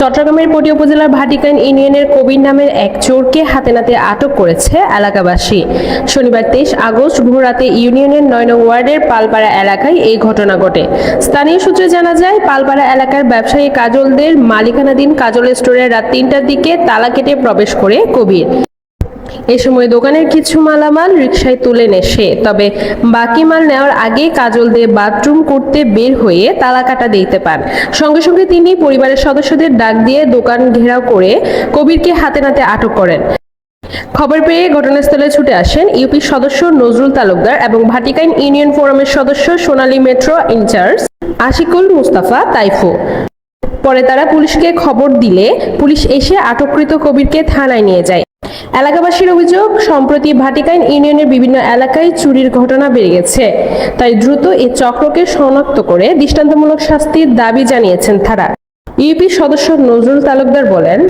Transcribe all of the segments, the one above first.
চট্টগ্রামের পটি উপজেলার ভাটিকান ইউনিয়নের কবির নামের এক চোরকে হাতে নাতে আটক করেছে এলাকাবাসী। শনিবার তেইশ আগস্ট ভোররাতে ইউনিয়নের নয় নং ওয়ার্ডের পালপাড়া এলাকায় এই ঘটনা ঘটে। স্থানীয় সূত্রে জানা যায়, পালপাড়া এলাকার ব্যবসায়ী কাজলদের মালিকানাধীন কাজল স্টোরে রাত তিনটার দিকে তালা কেটে প্রবেশ করে কবির। এ সময় দোকানের কিছু মালামাল রিকশায় তুলে সে। তবে বাকি মাল নেওয়ার আগে কাজল দিয়ে বাথরুম করতে বের হয়ে তালা কাটা দিতে পান। সঙ্গে সঙ্গে তিনি পরিবারের সদস্যদের ডাক দিয়ে দোকান ঘেরাও করে কবিরকে হাতে নাতে আটক করেন। খবর পেয়ে ঘটনাস্থলে ছুটে আসেন ইউপির সদস্য নজরুল তালুকদার এবং ভাটিকাইন ইউনিয়ন ফোরামের সদস্য সোনালী মেট্রো ইনচার্জ আশিকুল মুস্তাফা তাইফু। পরে তারা পুলিশকে খবর দিলে পুলিশ এসে আটককৃত কবিরকে থানায় নিয়ে যায়। এলাকাবাসীর অভিযোগ সম্প্রতি ভাটিকাইন ইউনিয়নের বিভিন্ন এলাকায় চুরির ঘটনা বেড়ে গেছে। তাই দ্রুত এই চক্রকে শনাক্ত করে দৃষ্টান্তমূলক শাস্তির দাবি জানিয়েছেন তারা। ইউপি সদস্য নজরুল তালুকদার বলেন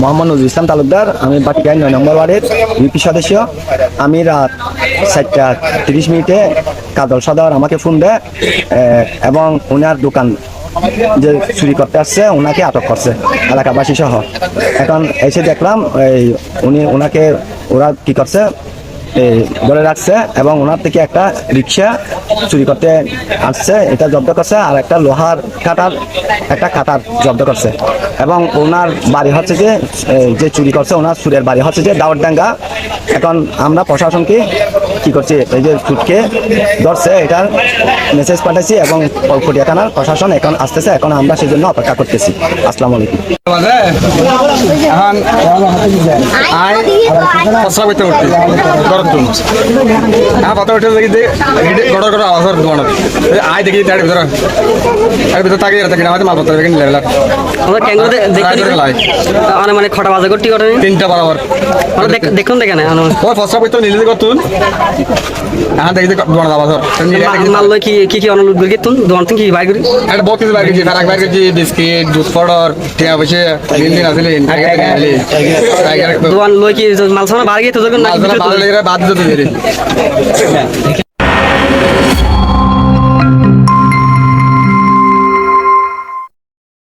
মোহাম্মদ নজরুল ইসলাম তালুকদার আমি বাটিকায় নয় নম্বর ওয়ার্ডের ইউপি সদস্য। আমি রাত চারটা তিরিশ মিনিটে কাজল সদর আমাকে ফোন দেয় এ, এবং ওনার দোকান যে চুরি করতে আসছে ওনাকে আটক করছে, এলাকাবাসী সহ। এখন এসে দেখলাম, এই উনি ওনাকে ওরা কি করছে ধরে রাখছে এবং ওনার থেকে একটা রিক্সা চুরি করতে আসছে, এটা জব্দ করছে, আর একটা লোহার কাটার একটা কাটার জব্দ করছে। এবং ওনার বাড়ি হচ্ছে যে যে চুরি করছে, ওনার সুরের বাড়ি হচ্ছে যে দাউরডাঙ্গা এখন আমরা প্রশাসনকে কি করছি এই যে সুটকে ধরছে এটার মেসেজ পাঠাইছি এবং কলকটিয়া থানার প্রশাসন এখন আসতেছে এখন আমরা সেই জন্য অপেক্ষা করতেছি। আসসালামু আলাইকুম। হ্যাঁ উঠে দেখি তার ভিতরে তার ভিতরে তাকে থাকি না হয়তো মালপত্র দেখে নিলে আমরা ক্যাঙ্গুরু দেখতে লাই। মানে মানে খটা বাজে করতে তিনটা বরাবর। দেখুন দেখে না ও পচরা করতে নিলে করতুন হ্যাঁ দেখি দোকান আওয়াজ ধর মাল লই কি কি কি অনুরোধ করি তুন দোকান থেকে কি বাই করি একটা বহুত কিছু বাইর গেছি ফারাক বাই করি বিস্কিট জুস পাউডার টিয়া বসে দিন দিন আসলে দোকান লই কি মাল সামনে বাড়ি গিয়ে তো যখন বাদ দিতে